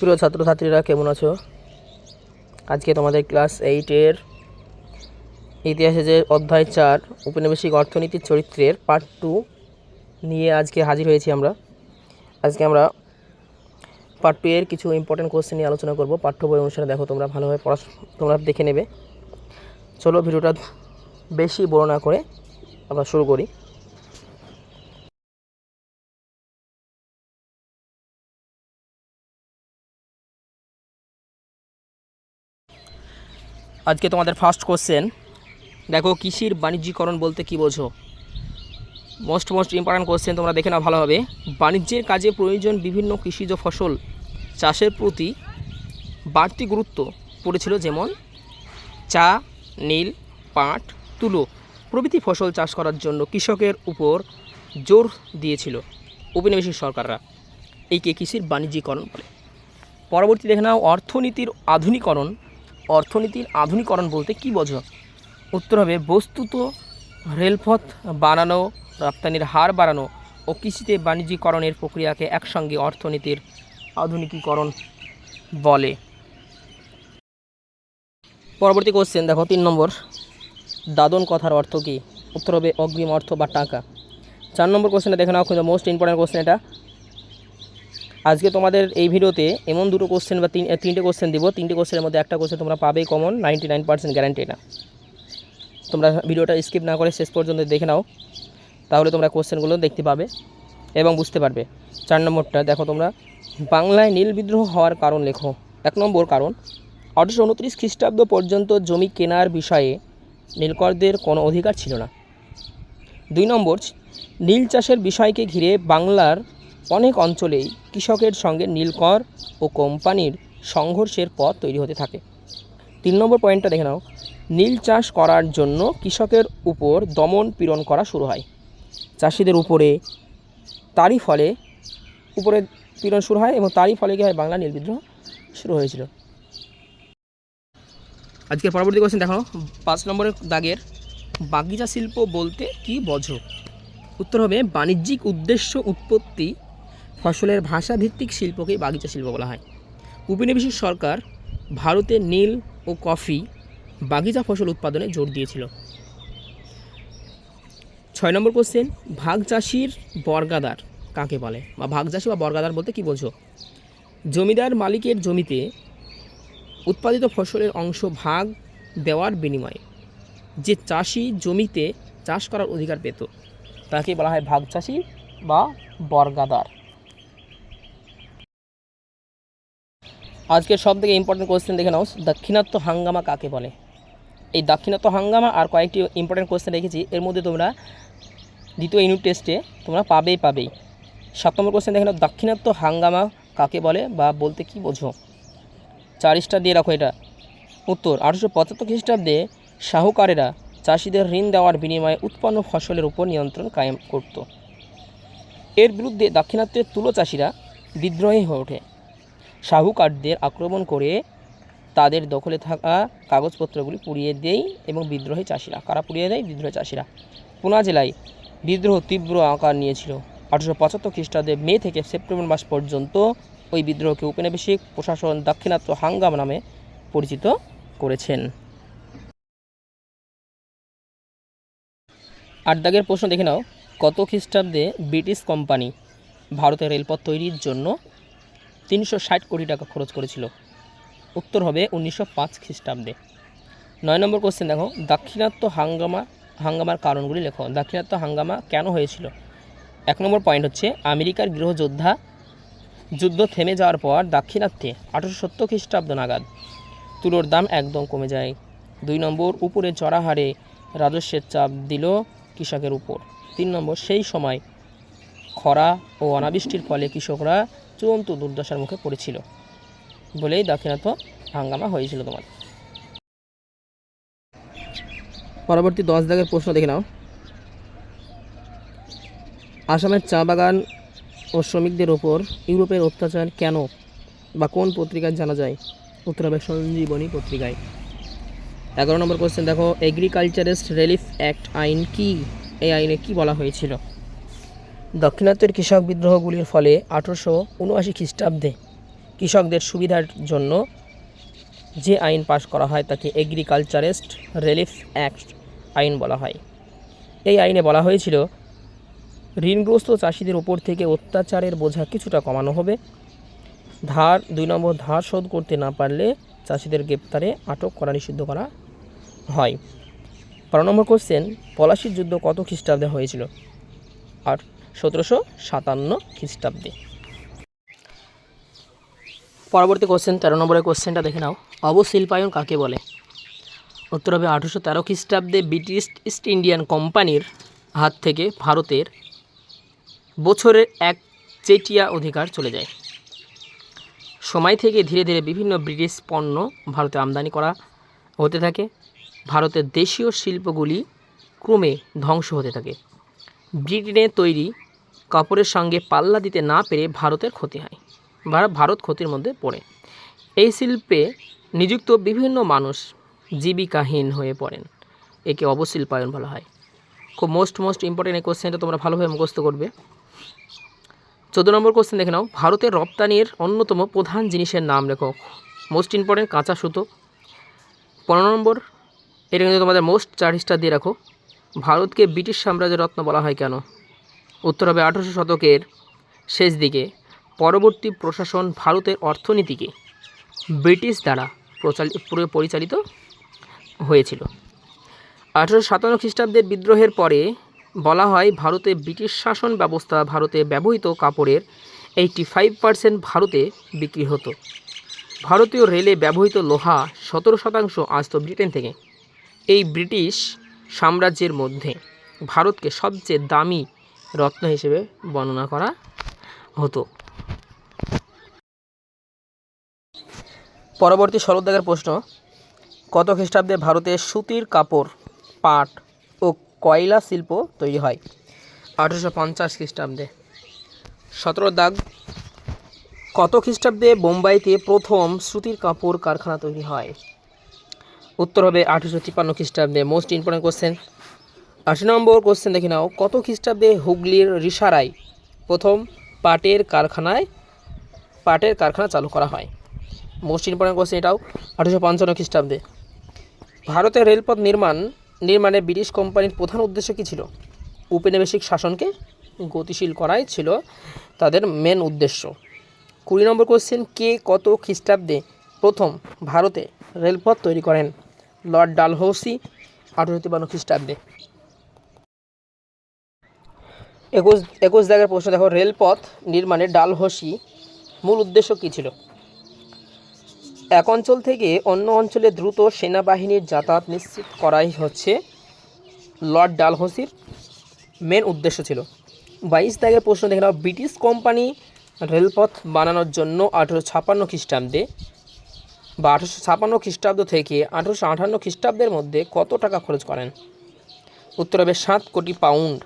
প্রিয় ছাত্রছাত্রীরা, কেমন আছো? আজকে তোমাদের ক্লাস এইটের ইতিহাসে যে অধ্যায় চার উপনিবেশিক অর্থনীতির চরিত্রের পার্ট টু নিয়ে আজকে হাজির হয়েছি আমরা। আজকে আমরা পার্ট টু এর কিছু ইম্পর্টেন্ট কোশ্চেন নিয়ে আলোচনা করব। পাঠ্য বই অনুসারে দেখো তোমরা ভালোভাবে পড়া তোমরা দেখে নেবে। চলো ভিডিওটা বেশি বড় না করে আমরা শুরু করি। আজকে তোমাদের ফার্স্ট কোশ্চেন দেখো কৃষির বাণিজ্যিকরণ বলতে কি বোঝো? মোস্ট মোস্ট ইম্পর্ট্যান্ট কোশ্চেন তোমরা দেখে নাও ভালোভাবে বাণিজ্যের কাজে প্রয়োজন বিভিন্ন কৃষিজ ফসল। চাষের প্রতি বাড়তি গুরুত্ব পড়েছিল যেমন চা, নীল, পাট, তুলো। প্রভৃতি ফসল চাষ করার জন্য কৃষকের উপর জোর দিয়েছিল উপনিবেশিক সরকাররা। এইকে কৃষির বাণিজ্যিকরণ বলে। পরবর্তী দেখে নাও, অর্থনীতির আধুনিকরণ অর্থনীতির আধুনিকরণ বলতে কি বোঝো? উত্তর হবে, বস্তুত রেলপথ বানানো, রপ্তানির হার বাড়ানো ও কৃষিতে বাণিজ্যিকরণের প্রক্রিয়াকে একসঙ্গে অর্থনীতির আধুনিকীকরণ বলে। পরবর্তী কোশ্চেন দেখো, তিন নম্বর, দাদন কথার অর্থ কী? উত্তর হবে, অগ্রিম অর্থ বা টাকা। চার নম্বর কোশ্চেনটা দেখে নাও মোস্ট ইম্পর্ট্যান্ট কোশ্চেন এটা। আজকে তোমাদের এই ভিডিওতে এমন দুটো কোশ্চেন বা তিন তিনটে কোশ্চেন দিব। তিনটে কোশ্চেনের মধ্যে একটা কোশ্চেন তোমরা পাবেই common ninety nine percent guarantee এটা তোমরা ভিডিওটা স্কিপ না করে শেষ পর্যন্ত দেখে নাও। তাহলে তোমরা কোশ্চেনগুলো দেখতে পাবে এবং বুঝতে পারবে। চার নম্বরটা, দেখো তোমরা, বাংলায় নীল বিদ্রোহ হওয়ার কারণ লেখো। এক নম্বর কারণ, আঠারোশো উনত্রিশ খ্রিস্টাব্দ পর্যন্ত জমি কেনার বিষয়ে নীলকরদের কোনো অধিকার ছিল না। দুই নম্বর, নীল চাষের বিষয়কে ঘিরে বাংলার অনেক অঞ্চলেই কৃষকের সঙ্গে নীলকর ও কোম্পানির সংঘর্ষের পথ তৈরি হতে থাকে। তিন নম্বর পয়েন্টটা দেখে নাও। নীল চাষ করার জন্য কৃষকের উপর দমন পীড়ন করা শুরু হয়। চাষিদের উপরে, তারই ফলে উপরে পীড়ন শুরু হয় এবং তারই ফলে কী হয়? বাংলা নীল বিদ্রোহ শুরু হয়েছিল। আজকের পরবর্তী কোশ্চেন দেখো। পাঁচ নম্বরের দাগের, বাগিচা শিল্প বলতে কি বোঝো? উত্তর হবে, বাণিজ্যিক উদ্দেশ্য উৎপত্তি ফসলের ভাষাভিত্তিক শিল্পকেই বাগিচা শিল্প বলা হয়। উপনিবেশিক সরকার ভারতে নীল ও কফি বাগিচা ফসল উৎপাদনে জোর দিয়েছিল। ছয় নম্বর কোশ্চেন ভাগ চাষির বর্গাদার কাকে বলে? বা ভাগ চাষি বা বর্গাদার বলতে কি বোঝো? জমিদার মালিকের জমিতে উৎপাদিত ফসলের অংশ ভাগ দেওয়ার বিনিময়ে যে চাষি জমিতে চাষ করার অধিকার পেত, তাকে বলা হয় ভাগ চাষি বা বর্গাদার আজকের সব থেকে ইম্পর্টেন্ট কোয়েশ্চেন দেখে নাও। দাক্ষিণাত্য হাঙ্গামা কাকে বলে? এই দাক্ষিণাত্য হাঙ্গামা আর কয়েকটি ইম্পর্টেন্ট কোয়েশ্চেন রেখেছি এর মধ্যে তোমরা দ্বিতীয় ইউনিট টেস্টে তোমরা পাবেই পাবেই। সাত নম্বর কোয়েশ্চেন দেখে নাও, দাক্ষিণাত্য হাঙ্গামা কাকে বলে বা বলতে কি বোঝো? চার স্টার দিয়ে রাখো এটা। উত্তর, আঠারোশো পঁচাত্তর খ্রিস্টাব্দে শাহুকারেরা চাষিদের ঋণ দেওয়ার বিনিময়ে উৎপন্ন ফসলের উপর নিয়ন্ত্রণ কায়েম করত। এর বিরুদ্ধে দাক্ষিণাত্যের তুলো চাষিরা বিদ্রোহী হয়ে ওঠে। শাহুকারদের আক্রমণ করে তাদের দখলে থাকা কাগজপত্রগুলি পুড়িয়ে দেয় এবং বিদ্রোহী চাষিরা, কারা পুড়িয়ে দেয়? বিদ্রোহী চাষিরা। পুনা জেলায় বিদ্রোহ তীব্র আকার নিয়েছিল। আঠারোশো পঁচাত্তর খ্রিস্টাব্দে মে থেকে সেপ্টেম্বর মাস পর্যন্ত ওই বিদ্রোহকে উপনিবেশিক প্রশাসন দাক্ষিণাত্য হাঙ্গাম নামে পরিচিত করেছেন। আট দাগের প্রশ্ন দেখে নাও। কত খ্রিস্টাব্দে ব্রিটিশ কোম্পানি ভারতের রেলপথ তৈরির জন্য তিনশো ষাট কোটি টাকা খরচ করেছিল। উত্তর হবে উনিশশো পাঁচ খ্রিস্টাব্দে। নয় নম্বর কোশ্চেন দেখো, দাক্ষিণাত্য হাঙ্গামা, হাঙ্গামার কারণগুলি লেখো। দাক্ষিণাত্য হাঙ্গামা কেন হয়েছিল? এক নম্বর পয়েন্ট হচ্ছে, আমেরিকার গৃহযোদ্ধা যুদ্ধ থেমে যাওয়ার পর দাক্ষিণাত্যে আঠারোশো সত্তর খ্রিস্টাব্দ নাগাদ তুলোর দাম একদম কমে যায়। দুই নম্বর, উপরে চড়া হারে রাজস্বের চাপ দিল কৃষকের উপর। তিন নম্বর, সেই সময় খরা ও অনাবৃষ্টির ফলে কৃষকরা চূড়ান্ত দুর্দশার মুখে পড়েছিল বলেই দাক্ষিণাত্য হাঙ্গামা হয়েছিল তোমার। পরবর্তী দশ দাগের প্রশ্ন দেখে নাও। আসামের চা বাগান ও শ্রমিকদের ওপর ইউরোপের অত্যাচার কেন বা কোন পত্রিকায় জানা যায়? উত্তর হবে সঞ্জীবনী পত্রিকায়। এগারো নম্বর কোশ্চেন দেখো এগ্রিকালচারিস্ট রিলিফ অ্যাক্ট আইন কি? এই আইনে কি বলা হয়েছিল? দাক্ষিণাত্যের কৃষক বিদ্রোহগুলির ফলে আঠেরোশো উনআশি খ্রিস্টাব্দে কৃষকদের সুবিধার জন্য যে আইন পাশ করা হয় তাকে এগ্রিকালচারেস্ট রিলিফ অ্যাক্ট আইন বলা হয়। এই আইনে বলা হয়েছিল, ঋণগ্রস্ত চাষিদের ওপর থেকে অত্যাচারের বোঝা কিছুটা কমানো হবে। ধার, দুই নম্বর, ধার শোধ করতে না পারলে চাষিদের গ্রেপ্তারে আটক করা নিষিদ্ধ করা হয়। বারো নম্বর কোশ্চেন পলাশির যুদ্ধ কত খ্রিস্টাব্দে হয়েছিল? আর সতেরোশো সাতান্ন খ্রিস্টাব্দে। পরবর্তী কোশ্চেন তেরো নম্বরের কোশ্চেনটা দেখে নাও। অবশিল্পায়ন কাকে বলে? উত্তর হবে আঠেরোশো তেরো খ্রিস্টাব্দে ব্রিটিশ ইস্ট ইন্ডিয়ান কোম্পানির হাত থেকে ভারতের বছরের এক চেটিয়া অধিকার চলে যায়। সময় থেকে ধীরে ধীরে বিভিন্ন ব্রিটিশ পণ্য ভারতে আমদানি করা হতে থাকে। ভারতের দেশীয় শিল্পগুলি ক্রমে ধ্বংস হতে থাকে। ব্রিটেনে তৈরি কাপড়ের সঙ্গে পাল্লা দিতে না পেরে ভারতের ক্ষতি হয়। ভারত ক্ষতির মধ্যে পড়ে। এই শিল্পে নিযুক্ত বিভিন্ন মানুষ জীবিকাহীন হয়ে পড়েন। একে অবশিল্পায়ন বলা হয়। খুব মোস্ট মোস্ট ইম্পর্টেন্ট এই কোশ্চেনটা তোমরা ভালোভাবে মুখস্থ করবে। চোদ্দ নম্বর কোশ্চেন দেখে নাও। ভারতের রপ্তানির অন্যতম প্রধান জিনিসের নাম লেখো। মোস্ট ইম্পর্টেন্ট কাঁচা সুতো। পনেরো নম্বর, এটা কিন্তু তোমাদের মোস্ট চার স্টার দিয়ে রাখো। ভারতকে ব্রিটিশ সাম্রাজ্যের রত্ন বলা হয় কেন? উত্তর হবে আঠারোশো শতকের শেষ দিকে। পরবর্তী প্রশাসন ভারতের অর্থনীতিকে ব্রিটিশ দ্বারা প্রচালিত পুরো পরিচালিত হয়েছিল। আঠারোশো সাতান্ন খ্রিস্টাব্দের বিদ্রোহের পরে বলা হয়, ভারতে ব্রিটিশ শাসন ব্যবস্থা, ভারতে ব্যবহৃত কাপড়ের এইটি ফাইভ পার্সেন্ট ভারতে বিক্রি হতো। ভারতীয় রেলে ব্যবহৃত লোহা সতেরো শতাংশ আসতো ব্রিটেন থেকে। এই ব্রিটিশ সাম্রাজ্যের মধ্যে ভারতকে সবচেয়ে দামি রত্ন হিসেবে বর্ণনা করা হতো। পরবর্তী শরৎদাগের প্রশ্ন, কত খ্রিস্টাব্দে ভারতে সুতির কাপড়, পাট ও কয়লা শিল্প তৈরি হয়? আঠেরোশো পঞ্চাশ খ্রিস্টাব্দে। সতেরো দাগ, কত খ্রিস্টাব্দে বোম্বাইতে প্রথম সুতির কাপড় কারখানা তৈরি হয়? উত্তর হবে আঠেরোশো তিপ্পান্ন খ্রিস্টাব্দে মোস্ট ইম্পর্টেন্ট কোশ্চেন আশি নম্বর কোশ্চেন দেখে নাও, কত খ্রিস্টাব্দে হুগলির রিসারায় প্রথম পাটের কারখানায়, পাটের কারখানা চালু করা হয়? মোস্ট ইম্পর্টেন্ট কোশ্চেন এটাও, আঠেরোশো পঞ্চান্ন খ্রিস্টাব্দে। ভারতের রেলপথ নির্মাণ, নির্মাণে ব্রিটিশ কোম্পানির প্রধান উদ্দেশ্য কী ছিল? উপনিবেশিক শাসনকে গতিশীল করাই ছিল তাদের মেন উদ্দেশ্য। কুড়ি নম্বর কোশ্চেন কে কত খ্রিস্টাব্দে প্রথম ভারতে রেলপথ তৈরি করেন? লর্ড ডালহৌসি আঠেরোশো তিপ্পান্ন খ্রিস্টাব্দে। একুশ একুশ জায়গার প্রশ্ন, দেখো, রেলপথ নির্মাণে ডালহৌসি মূল উদ্দেশ্য কী ছিল? এক অঞ্চল থেকে অন্য অঞ্চলে দ্রুত সেনাবাহিনীর যাতায়াত নিশ্চিত করাই হচ্ছে লর্ড ডালহৌসির মেন উদ্দেশ্য ছিল। বাইশ দাগের প্রশ্ন, দেখে নাও, ব্রিটিশ কোম্পানি রেলপথ বানানোর জন্য আঠেরোশো ছাপান্ন খ্রিস্টাব্দে বা আঠেরোশো ছাপান্ন খ্রিস্টাব্দ থেকে আঠেরোশো আটান্ন খ্রিস্টাব্দের মধ্যে কত টাকা খরচ করেন? উত্তর হবে সাত কোটি পাউন্ড।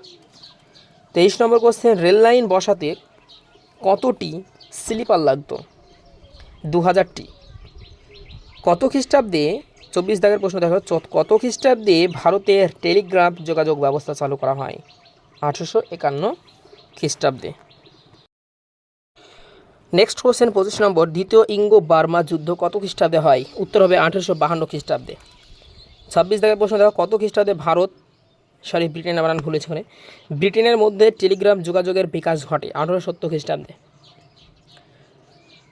তেইশ নম্বর কোশ্চেন রেল লাইন বসাতে কতটি স্লিপার লাগতো? দু হাজারটি কত খ্রিস্টাব্দে, চব্বিশ দাগের প্রশ্ন দেখো কত খ্রিস্টাব্দে ভারতের টেলিগ্রাফ যোগাযোগ ব্যবস্থা চালু করা হয়? আঠেরোশো একান্ন খ্রিস্টাব্দে। নেক্সট কোশ্চেন পঁচিশ নম্বর দ্বিতীয় ইঙ্গো বার্মা যুদ্ধ কত খ্রিস্টাব্দে হয়? উত্তর হবে আঠেরোশো বাহান্ন খ্রিস্টাব্দে। ছাব্বিশ দাগের প্রশ্ন দেখো, কত খ্রিস্টাব্দে ভারত সরি ব্রিটেন বানান ভুলেছে ওখানে ব্রিটেনের মধ্যে টেলিগ্রাম যোগাযোগের বিকাশ ঘটে আঠেরোশো সত্তর খ্রিস্টাব্দে।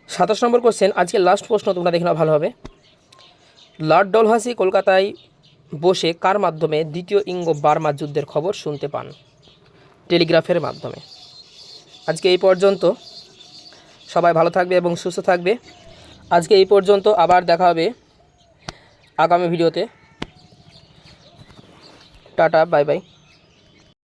সাতাশ নম্বর কোশ্চেন আজকে লাস্ট প্রশ্ন, তোমরা দেখে নাও, ভালো হবে। লর্ড ডলহাসি কলকাতায় বসে কার মাধ্যমে দ্বিতীয় ইঙ্গো বার্মা যুদ্ধের খবর শুনতে পান? টেলিগ্রাফের মাধ্যমে। আজকে এই পর্যন্ত। সবাই ভালো থাকবে এবং সুস্থ থাকবে। আজকে এই পর্যন্ত আবার দেখা হবে আগামী ভিডিওতে। Tata, bye bye.